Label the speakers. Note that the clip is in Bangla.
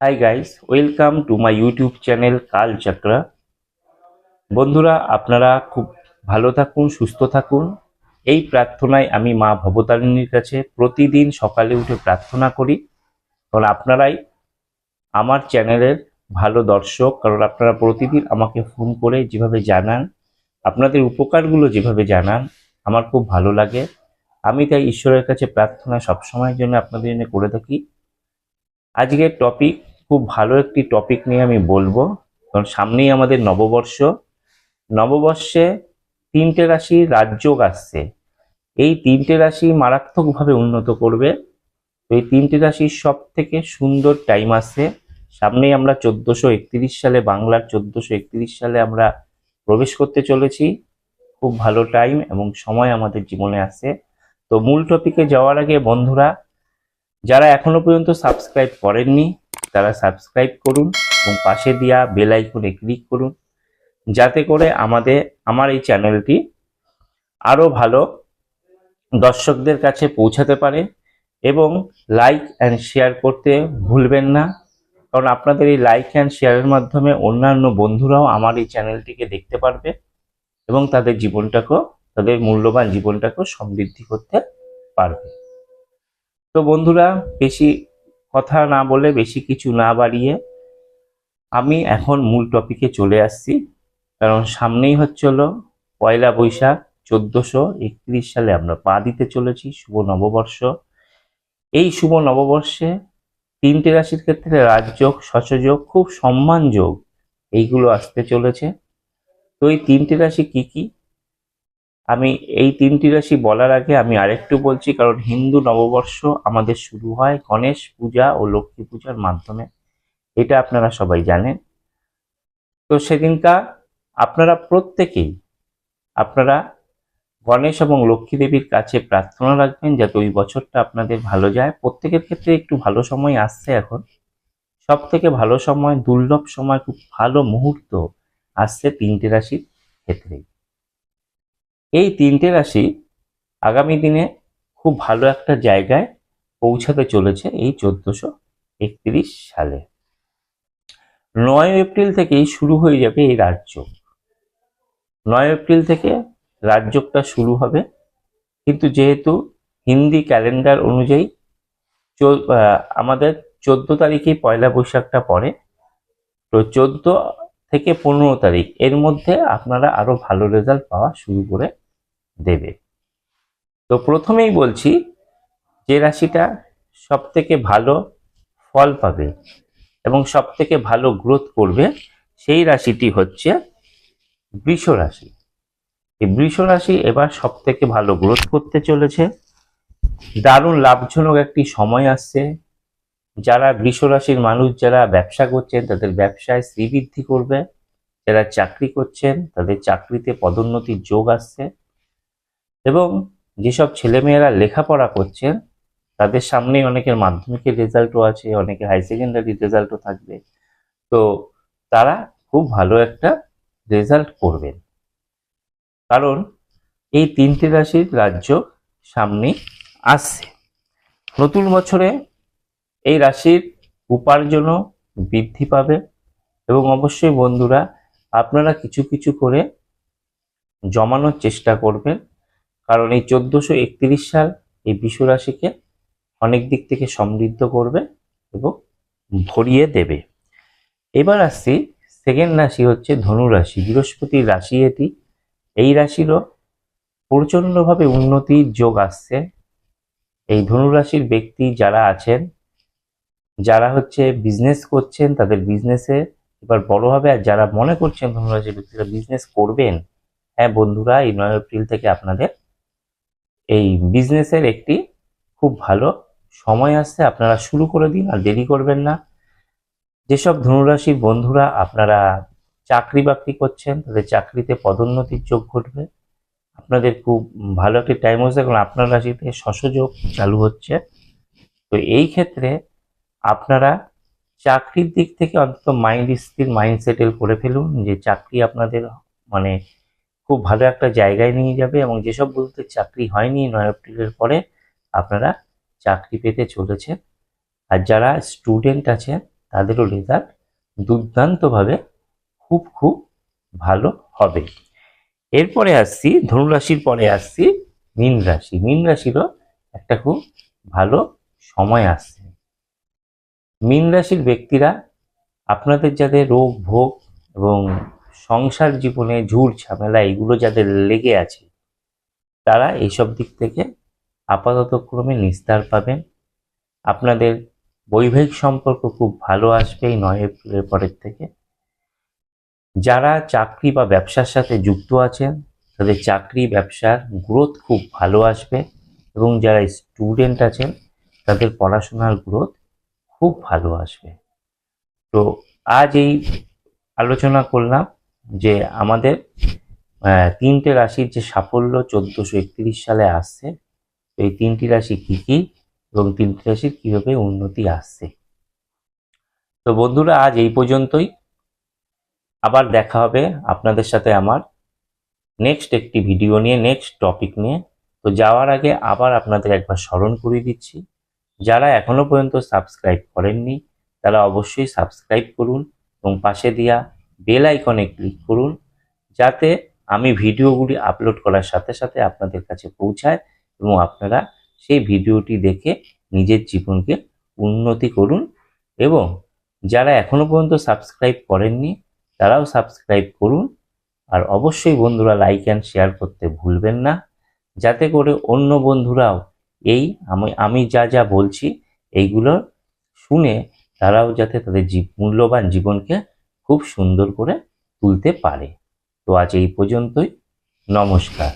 Speaker 1: Hi guys welcome to my YouTube channel Kal Chakra বন্ধুরা, আপনারা খুব ভালো থাকুন, সুস্থ থাকুন। এই প্রার্থনায় আমি মা ভবতারিণীর কাছে প্রতিদিন সকালে উঠে প্রার্থনা করি। কারণ আপনারাই আমার চ্যানেলের ভালো দর্শক। কারণ আপনারা প্রতিদিন আমাকে ফোন করে যেভাবে জানান, আপনাদের উপকারগুলো যেভাবে জানান, আমার খুব ভালো লাগে। আমি তাই ঈশ্বরের কাছে প্রার্থনা সবসময়ের জন্য আপনাদের জন্য করে থাকি। আজকের টপিক খুব ভালো একটি টপিক নিয়ে আমি বলব। কারণ সামনেই আমাদের নববর্ষ। নববর্ষে তিনটে রাশি রাজযোগ আসছে। এই তিনটে রাশি মারাত্মকভাবে উন্নত করবে। তো এই তিনটে রাশির সব থেকে সুন্দর টাইম আসছে। সামনেই আমরা চোদ্দোশো সালে, বাংলার চোদ্দোশো সালে আমরা প্রবেশ করতে চলেছি। খুব ভালো টাইম এবং সময় আমাদের জীবনে আসে তো মূল টপিকে যাওয়ার আগে বন্ধুরা, যারা এখনও পর্যন্ত সাবস্ক্রাইব করেননি তারা সাবস্ক্রাইব করুন এবং পাশে দেওয়া বেল আইকনে ক্লিক করুন, যাতে করে আমাদের, আমার এই চ্যানেলটি আরও ভালো দর্শকদের কাছে পৌঁছাতে পারে এবং লাইক অ্যান্ড শেয়ার করতে ভুলবেন না। কারণ আপনাদের এই লাইক অ্যান্ড শেয়ারের মাধ্যমে অন্যান্য বন্ধুরাও আমার এই চ্যানেলটিকে দেখতে পারবে এবং তাদের জীবনটাকেও, তাদের মূল্যবান জীবনটাকেও সমৃদ্ধি করতে পারবে। তো বন্ধুরা, বেশি কথা না বলে বেশি কিছু না বাড়িয়ে আমি এখন মূল টপিকে চলে আসছি। কারণ সামনেই হচ্ছে হলো পয়লা বৈশাখ, চোদ্দোশো একত্রিশ সালে আমরা পা দিতে চলেছি শুভ নববর্ষ। এই শুভ নববর্ষে তিনটে রাশির ক্ষেত্রে রাজযোগ সচযোগ খুব সম্মানযোগ এইগুলো আসতে চলেছে। তো এই তিনটে রাশি কি কি? আমি এই তিনটি রাশি বলার আগে আমি আরেকটু বলছি, কারণ হিন্দু নববর্ষ আমাদের শুরু হয় গণেশ পূজা ও লক্ষ্মী পূজার মাধ্যমে। এটা আপনারা সবাই জানেন। তো সেদিনকা আপনারা প্রত্যেকেই, আপনারা গণেশ এবং লক্ষ্মী দেবীর কাছে প্রার্থনা রাখবেন যাতে ওই বছরটা আপনাদের ভালো যায়। প্রত্যেকের ক্ষেত্রে একটু ভালো সময় আসছে এখন। সব থেকে ভালো সময়, দুর্লভ সময়, খুব ভালো মুহূর্ত আসছে তিনটে রাশির ক্ষেত্রেই। এই তিনটে রাশি আগামী দিনে খুব ভালো একটা জায়গায় পৌঁছাতে চলেছে এই চোদ্দশো একত্রিশ সালে। নয় এপ্রিল থেকেই শুরু হয়ে যাবে এই রাজযোগ। নয় এপ্রিল থেকে রাজযোগটা শুরু হবে। কিন্তু যেহেতু হিন্দি ক্যালেন্ডার অনুযায়ী আমাদের চোদ্দ তারিখেই পয়লা বৈশাখটা পড়ে, তো চোদ্দ থেকে পনেরো তারিখ। এর মধ্যে আপনারা আরও ভালো রেজাল্ট পাওয়া শুরু করে দেবে। তো প্রথমেই বলছি, যে রাশিটা সব থেকে ভালো ফল পাবে এবং সব থেকে ভালো গ্রোথ করবে সেই রাশিটি হচ্ছে বৃষ রাশি। এই বৃষ রাশি এবার সব থেকে ভালো গ্রোথ করতে চলেছে। দারুণ লাভজনক একটি সময় আসছে। যারা বৃষ রাশির মানুষ, যারা ব্যবসা করছেন, তাদের ব্যবসায় শ্রীবৃদ্ধি করবে। যারা চাকরি করছেন, তাদের চাকরিতে পদোন্নতির যোগ আসছে। এবং যেসব ছেলেমেয়েরা লেখাপড়া করছেন, তাদের সামনেই অনেকের মাধ্যমিকের রেজাল্টও আছে, অনেকের হাই সেকেন্ডারি রেজাল্টও থাকবে। তো তারা খুব ভালো একটা রেজাল্ট করবেন। কারণ এই তিনটে রাশির রাজ্য সামনে আসছে। নতুন বছরে এই রাশির উপার্জনও বৃদ্ধি পাবে এবং অবশ্যই বন্ধুরা আপনারা কিছু কিছু করে জমানোর চেষ্টা করবেন। কারণ এই চোদ্দশো একত্রিশ সাল এই বিশ্ব রাশিকে অনেক দিক থেকে সমৃদ্ধ করবে এবং ভরিয়ে দেবে। এবার আসছি সেকেন্ড রাশি হচ্ছে ধনু রাশি। বৃহস্পতির রাশি এটি। এই রাশিরও প্রচণ্ডভাবে উন্নতির যোগ আসছে। এই ধনুরাশির ব্যক্তি যারা আছেন যারা হচ্ছে বিজনেস করছেন, তাদের বিজনেসে এবার বড় হবে। আর যারা মনে করছেন ধনুরাশির ব্যক্তিরা বিজনেস করবেন হ্যাঁ বন্ধুরা, এই নয় এপ্রিল থেকে আপনাদের এই বিজনেসের একটি খুব ভালো সময় আসছে। আপনারা শুরু করে দিন, আর দেরি করবেন না। যেসব ধনুরাশির বন্ধুরা, আপনারা চাকরি বাকরি করছেন, তাদের চাকরিতে পদোন্নতির যোগ ঘটবে। আপনাদের খুব ভালো একটি টাইম হচ্ছে, কারণ আপনার রাশিতে শশযোগ চালু হচ্ছে। তো এই ক্ষেত্রে আপনারা চাকরির দিক থেকে অন্তত মাইন্ড স্থির মাইন্ড সেটেল করে ফেলুন যে চাকরি আপনাদের মানে খুব ভালো একটা জায়গায় নিয়ে যাবে এবং যেসব বলতে চাকরি হয়নি নয় এপ্রিলের পরে আপনারা চাকরি পেতে চলেছেন। আর যারা স্টুডেন্ট আছেন, তাদেরও রেজাল্ট দুর্দান্তভাবে খুব খুব ভালো হবে। এরপরে আসছি, ধনুরাশির পরে আসছি, মীন রাশি। মীন রাশিরও একটা খুব ভালো সময় আসছে। মীন রাশির ব্যক্তিরা আপনাদের যাদের রোগ, ভোগ এবং সংসার জীবনে ঝুট ঝামেলা এগুলো যাদের লেগে আছে, তারা এইসব দিক থেকে আপাতত ক্রমে নিস্তার পাবেন। আপনাদের বৈবাহিক সম্পর্ক খুব ভালো আসবে এই নয় এপ্রিলের পরের থেকে। যারা চাকরি বা ব্যবসার সাথে যুক্ত আছেন, তাদের চাকরি, ব্যবসার গ্রোথ খুব ভালো আসবে এবং যারা স্টুডেন্ট আছেন, তাদের পড়াশোনার গ্রোথ খুব ভালো আসবে। তো আজ এই আলোচনা করলাম যে আমাদের তিনটে রাশির যে সাফল্য চোদ্দশো একত্রিশ সালে আসছে এই তিনটি রাশি কি কি এবং তিনটি রাশির কীভাবে উন্নতি আসছে। তো বন্ধুরা, আজ এই পর্যন্তই। আবার দেখা হবে আপনাদের সাথে আমার নেক্সট একটি ভিডিও নিয়ে নেক্সট টপিক নিয়ে। তো যাওয়ার আগে আবার আপনাদের একবার স্মরণ করিয়ে দিচ্ছি। যারা এখনও পর্যন্ত সাবস্ক্রাইব করেননি, তারা অবশ্যই সাবস্ক্রাইব করুন এবং পাশে দেওয়া বেল আইকনে ক্লিক করুন, যাতে আমি ভিডিওগুলি আপলোড করার সাথে সাথে আপনাদের কাছে পৌঁছায় এবং আপনারা সেই ভিডিওটি দেখে নিজের জীবনকে উন্নতি করুন এবং যারা এখনও পর্যন্ত সাবস্ক্রাইব করেননি, তারাও সাবস্ক্রাইব করুন। আর অবশ্যই বন্ধুরা লাইক অ্যান্ড শেয়ার করতে ভুলবেন না, যাতে করে অন্য বন্ধুরাও এই আমি আমি যা যা বলছি, এইগুলো শুনে তারাও যাতে তাদের মূল্যবান জীবনকে খুব সুন্দর করে তুলতে পারে। তো আজ এই পর্যন্তই। নমস্কার।